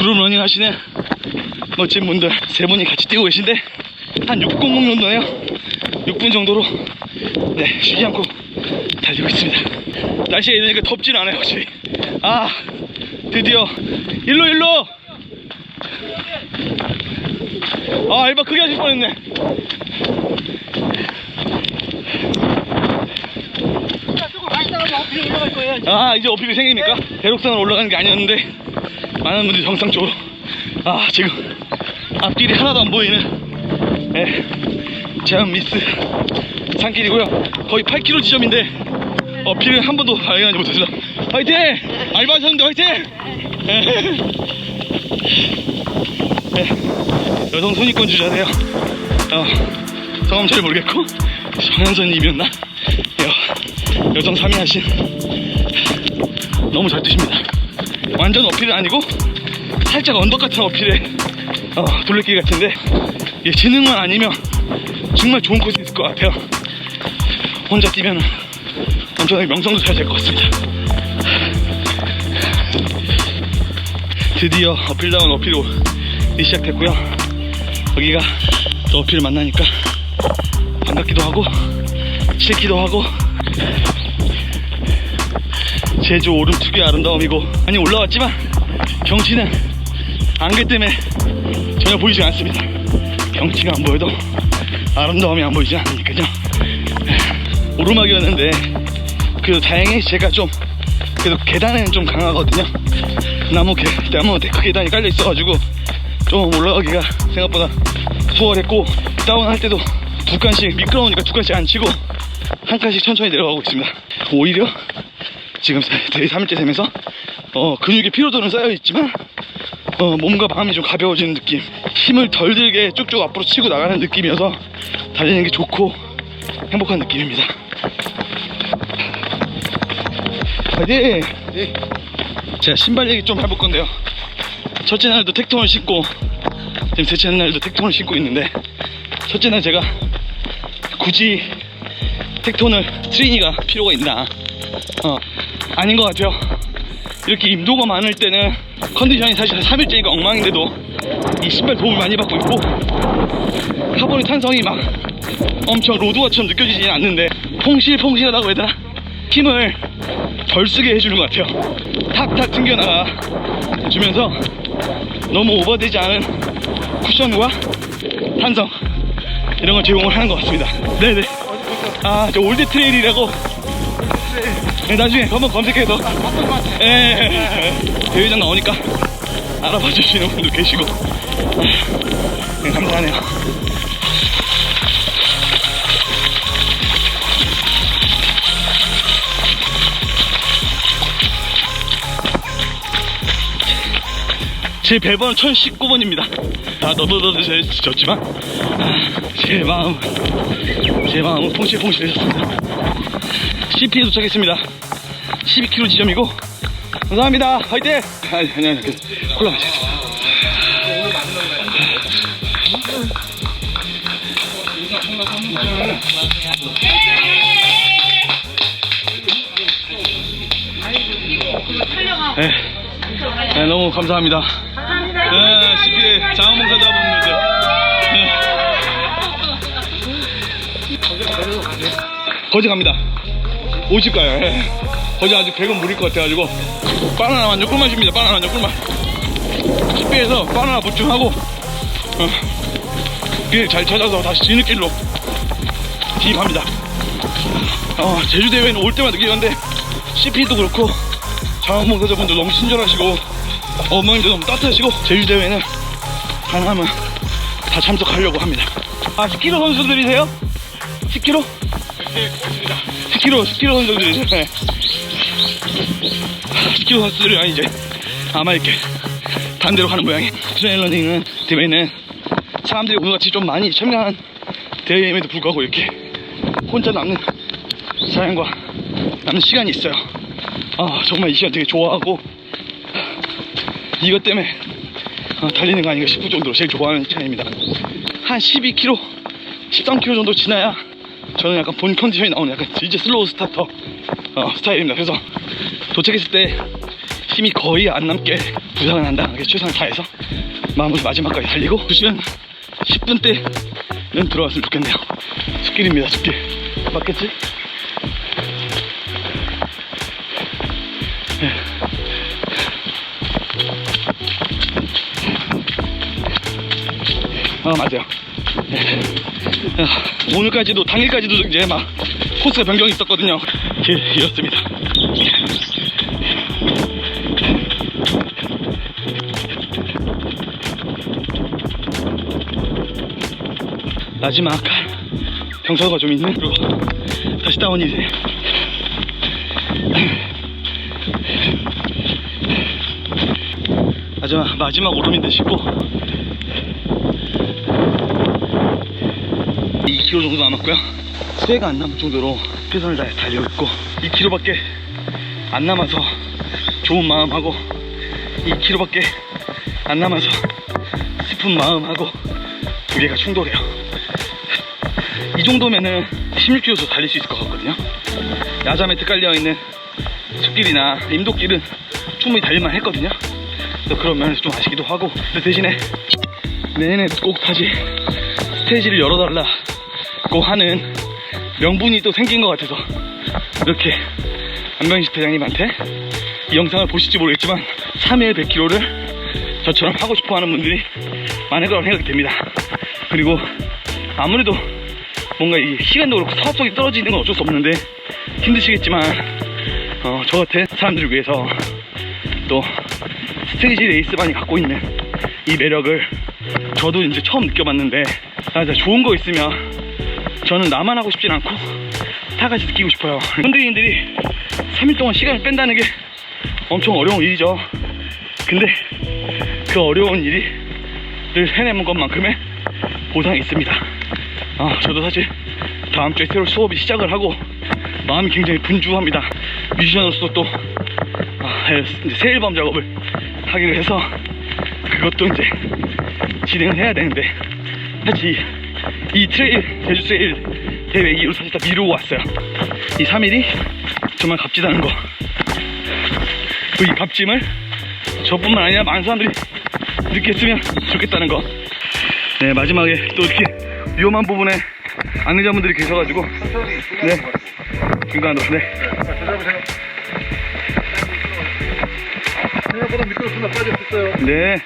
그룹 러닝 하시는 멋진 분들 세 분이 같이 뛰고 계신데 한 600 정도네요. 6분 정도로 네 쉬지 않고 달리고 있습니다. 날씨가 이러니까 덥진 않아요 확실히. 아 드디어. 일로 일로! 아 알바 크게 하실 뻔했네. 아 이제 어필이 생깁니까? 대록산을 올라가는 게 아니었는데 많은 분들이 정상 쪽으로 아 지금 앞길이 하나도 안 보이는 예, 제한 미스 산길이고요 거의 8km 지점인데 어필을 한 번도 발견하지 못했습니다 화이팅! 알바하셨는데 화이팅! 예. 예, 여성 손위권 주자세요 어, 성함 잘 모르겠고 정현선님이었나? 여, 여성 3위 하신 너무 잘 뜨십니다. 완전 어필은 아니고 살짝 언덕 같은 어필에 어, 둘레길 같은데 이게 지능만 아니면 정말 좋은 코스 있을 것 같아요. 혼자 뛰면 엄청나게 명성도 잘될것 같습니다. 드디어 어필다운 어필이 시작됐고요. 여기가 또 어필을 만나니까 반갑기도 하고 싫기도 하고 제주 오름 특유의 아름다움이고 많이 올라왔지만 경치는 안개 때문에 전혀 보이지 않습니다. 경치가 안 보여도 아름다움이 안 보이지 않으니까요. 오르막이었는데 그래도 다행히 제가 좀 그래도 계단에는 좀 강하거든요. 나무 계, 나무 데크 계단이 깔려 있어가지고 좀 올라가기가 생각보다 수월했고 다운할 때도 두 칸씩 미끄러우니까 두 칸씩 안 치고 한 칸씩 천천히 내려가고 있습니다. 오히려 지금 대회 3일째 되면서? 어, 근육의 피로도는 쌓여 있지만 어, 몸과 마음이 좀 가벼워지는 느낌. 힘을 덜 들게 쭉쭉 앞으로 치고 나가는 느낌이어서 달리는 게 좋고 행복한 느낌입니다. 화이팅! 제가 신발 얘기 좀 해볼 건데요. 첫째 날도 택톤을 신고 지금 셋째 날도 택톤을 신고 있는데 첫째 날 제가 굳이 택톤을 트레이니가 필요가 있나? 어, 아닌 것 같아요. 이렇게 임도가 많을 때는 컨디션이 사실 3일째니까 엉망인데도 이 신발 도움을 많이 받고 있고 카본의 탄성이 막 엄청 로드와처럼 느껴지지는 않는데 퐁실퐁실하다고 해야 되나? 힘을 덜 쓰게 해주는 것 같아요. 탁탁 튕겨나가 주면서 너무 오버되지 않은 쿠션과 탄성 이런 걸 제공을 하는 것 같습니다. 네네. 아, 저 올드 트레일이라고 네, 나중에 한번 검색해서 예, 예, 예. 대회장 나오니까 알아봐 주시는 분들 계시고. 아, 네, 감사하네요. 제 배번은 1019번입니다. 다 너도너도 졌지만 아, 제 마음 제 마음은 퐁실퐁실해졌습니다 CP에 도착했습니다. 12km 지점이고 감사합니다. 화이팅! 아니 아니 아니 그, 콜라 마시겠습니다. 네. 네, 너무 감사합니다. 네, CP 자원봉사자분들. 네. 거제 갑니다. 오실 거예요. 예. 거제 아직 배가 무릴 것 같아가지고 바나나 완전 꿀맛입니다. 바나나 완전 꿀맛. 식비에서 바나나 보충하고 어, 길잘 찾아서 다시 뒤늦길로 진입합니다. 어, 제주 대회는 올 때마다 느끼는데 CP도 그렇고 자원봉사자분들 너무 친절하시고 어머님도 너무 따뜻하시고 제주 대회는 가능하면 다 참석하려고 합니다. 아 10km 선수들이세요? 10km? 10kg, 10kg 선수들이죠. 네. 10kg 선수들이 이제 아마 이렇게 반대로 가는 모양이. 트레일 러닝은 대회는 사람들이 오늘같이 좀 많이 참여한 대회임에도 불구하고 이렇게 혼자 남는 사연과 남는 시간이 있어요. 아 정말 이 시간 되게 좋아하고 이것 때문에 어, 달리는 거 아닌가 싶을 정도로 제일 좋아하는 시간입니다. 한 12km, 13km 정도 지나야 저는 약간 본 컨디션이 나오는 약간 진짜 슬로우 스타터 어, 스타일입니다. 그래서 도착했을 때 힘이 거의 안 남게 부상을 안 당하게 최선을 다해서 마음을 마지막까지 달리고 2시간 10분 때는 들어왔으면 좋겠네요. 숲길입니다, 숲길. 맞겠지? 네. 아 맞아요. 네. 아, 오늘까지도 당일까지도 이제 막 코스가 변경이 있었거든요. 길 이렇습니다. 마지막 경사가 좀 있는 그리고 다시 다운이 돼. 마지막 마지막 오름인데 싶고 2km 정도 남았고요. 쇠가 안 남을 정도로 최선을 다해 달려있고 2km밖에 안 남아서 좋은 마음하고 2km밖에 안 남아서 슬픈 마음하고 두 개가 충돌해요. 이 정도면은 16km도 달릴 수 있을 것 같거든요. 야자매트 깔려있는 숲길이나 임도길은 충분히 달릴만 했거든요. 그런 면에서 좀 아쉽기도 하고 대신에 내년에 꼭 다시 스테이지를 열어달라 고 하는 명분이 또 생긴 것 같아서 이렇게 안병식 대장님한테 이 영상을 보실지 모르겠지만 3일 100km를 저처럼 하고 싶어 하는 분들이 많을 거라고 생각이 됩니다. 그리고 아무래도 뭔가 이 시간도 그렇고 사업성이 떨어지는 건 어쩔 수 없는데 힘드시겠지만 어, 저 같은 사람들을 위해서 또 스테이지 레이스만이 갖고 있는 이 매력을 저도 이제 처음 느껴봤는데 아, 좋은 거 있으면 저는 나만 하고 싶진 않고 다 같이 느끼고 싶어요. 현대인들이 3일 동안 시간을 뺀다는 게 엄청 어려운 일이죠. 근데 그 어려운 일을 해내는 것만큼의 보상이 있습니다. 아, 저도 사실 다음 주에 새로 수업이 시작을 하고 마음이 굉장히 분주합니다. 뮤지션으로서 또 아, 새 앨범 작업을 하기로 해서 그것도 이제 진행을 해야 되는데 사실 이, 이 트레일 제주 트레일 대회 이후로 사실 다 미루고 왔어요. 이 3일이 정말 값지다는 거. 그 이 값짐을 저뿐만 아니라 많은 사람들이 느꼈으면 좋겠다는 거. 네 마지막에 또 이렇게 위험한 부분에 안내자분들이 계셔가지고 네 중간으로 네. 생각보다 미끄러워서 빠졌었어요. 네.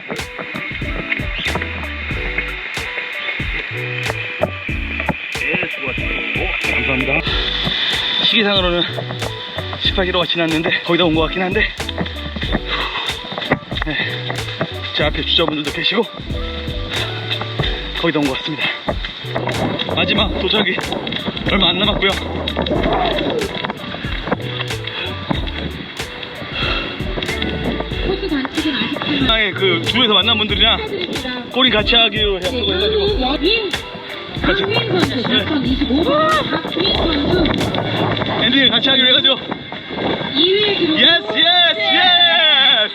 감사합니다. 시기상으로는 18km가 지났는데 거의 다 온 것 같긴 한데 네. 제 앞에 주자분들도 계시고 거의 다 온 것 같습니다. 마지막 도착이 얼마 안 남았고요. 아쉽지만 아예 그 줄에서 만난 분들이랑. 꼬리 같이 하기로 해가지고 그 여긴 박민 선수, 작성 25번 박민 선수 엔딩을 같이 하기로 해가지고 2위의 기록 예스 예스 예스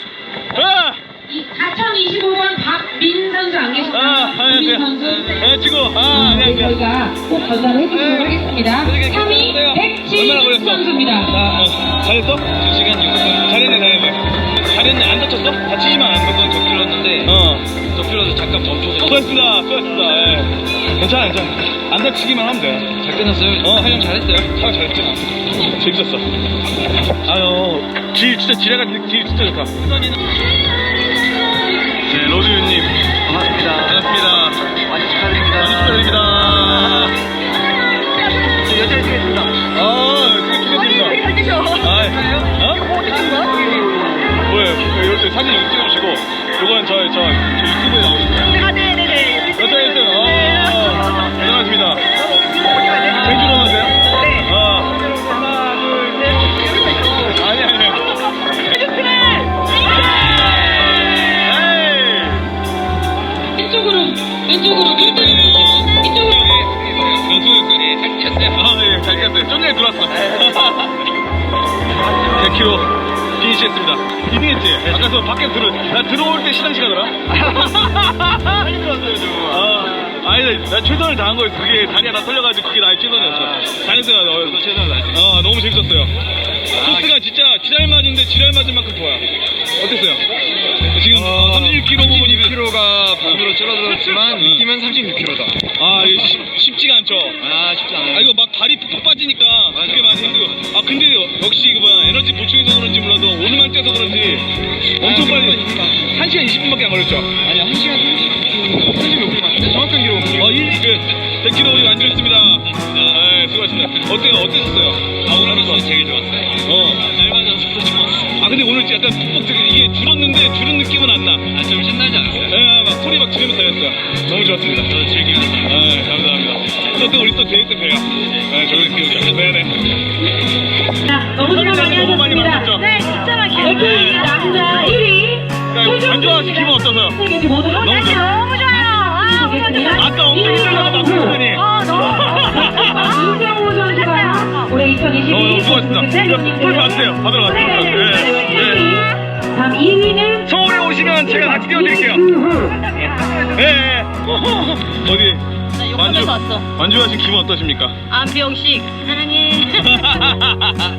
아! 4025번 박민 선수 안 계신가요? 아, 박민 안녕하세요. 선수 네, 지금, 아, 네, 안녕하세요. 저희가 꼭 전달해 드리도록 하겠습니다. 3위 얼마나 백지훈 걸렸어? 선수입니다. 아, 어, 잘했어? 2시간 6분. 잘했네, 잘했네. 잘했네. 안 다쳤어? 다치지만 않은 거. 더 필었는데 어. 더 필어서 잠깐 멈춰서 수고했습니다. 수고했습니다. 예. 괜찮아, 괜찮아. 안 다치기만 하면 돼. 잘 끝났어요. 어. 촬영 잘했어요. 참 잘했지. 재밌었어. 아유, 질, 진짜 지뢰가, 질 진짜 좋다. 네, 로드유님. 반갑습니다. 반갑습니다. 많이 축하드립니다. 축하드립니다. 여자를 드리겠습니다. 아, 뭐예요? 여기 사진 여기 찍어주시고, 요건 저, 저, 저 유튜브에 나오는 아, 네네네. 여자 1등, 아, 대단하십니다. 생주로 하세요? 네. 아, 하나, 둘, 셋. 아니, 아니. 에이! 왼쪽으로, 왼쪽으로, 이쪽으로. 잘. 아, 예, 잘 켰어요. 좀 전에 들어왔어. 100km 피니시했습니다. 2등했지? 아까 저 밖에 들어, 나 들어올 때 시상식 하더라. 빨리 들어왔어요, 저. 아, 아니, 나, 나 최선을 다한 거였어. 그게 다리가 다 털려가지고 그게 나의 최선이었어. 잘했어요. 너 최선을 다했어. 어, 너무 재밌었어요. 코스가 진짜 지랄맞인데 지랄 맞은 만큼 좋아요. 어땠어요? 줄어들었지만 응. 느낌은 36kg다. 아 이게 쉽- 쉽지가 않죠. 아 쉽지 않아요. 아 이거 막 다리 푹푹 빠지니까 그게 많이 힘들고 아 근데 역시 그 뭐야 에너지 보충해서 그런지 몰라도 오늘만 뛰어서 그런지 엄청 아, 빨리 그건 1시간 20분밖에 안 걸렸죠 아니 1시간 30, 36분 맞는데 정확한 기록. 어, 일, 그, 100km 우리 완주했습니다 네 수고하셨습니다 어때요? 어땠어요? 아 오늘 하면서 되게 좋았어요 근데 오늘 약간 푹푹 이게 줄었는데 줄은 느낌은 안 나 아 좀 신나지 않았어요? 네막 소리 막 지르면서 달렸어요. 너무 좋았습니다. 저도 즐기면서 네 감사합니다. 또, 또 우리 또 대회 때 봬요. 네 저기 그 네네. 자, 너무나 많이 너무 많이. 만났죠? 네, 진짜 많이 歴남자 1위. 안좋아하신 기분 어떠세요? 세계 모두 너무 너무 좋아요. 좋아요. 아까 엄청 힘들다가 막 그러더니. 아, 너무. 이정우 선수가 올해 2022 너무 너무 수고하셨습니다 풀 받으세요. 받으러 가세요 오시면 제가 같이 띄워드릴게요 네, 네. 어디 나 욕하면서 왔어. 완주하신 기분 어떠십니까? 안병식 사랑해.